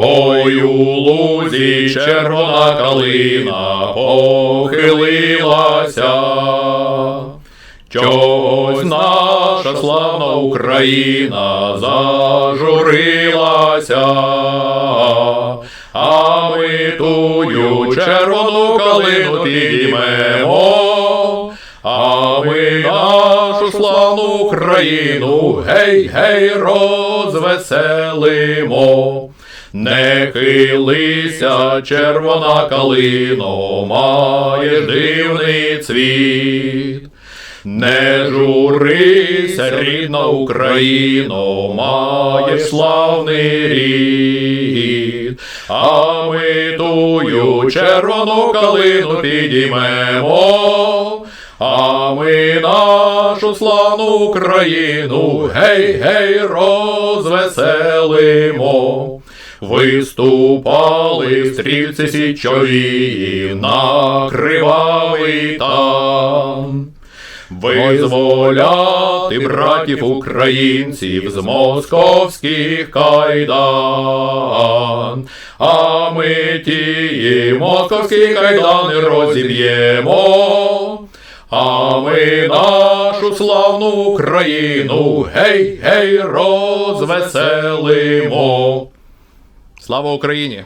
Ой у лузі червона калина похилилася. Чогось наша славна Україна зажурилася, а ми тую червону калину підіймемо, а ми нашу славну Україну гей, гей, розвеселимо. Не хилися, червона калино, маєш дивний цвіт. Не журися, рідна Україно, маєш славний рід, а ми тую червону калину підіймемо, а ми нашу славну Україну гей, гей, розвеселимо. Виступали стрільці січові на кривавий там. Визволяти братів українців з московських кайдан, а ми ті московські кайдани розіб'ємо, а ми нашу славну Україну гей, гей, розвеселимо. Слава Україні!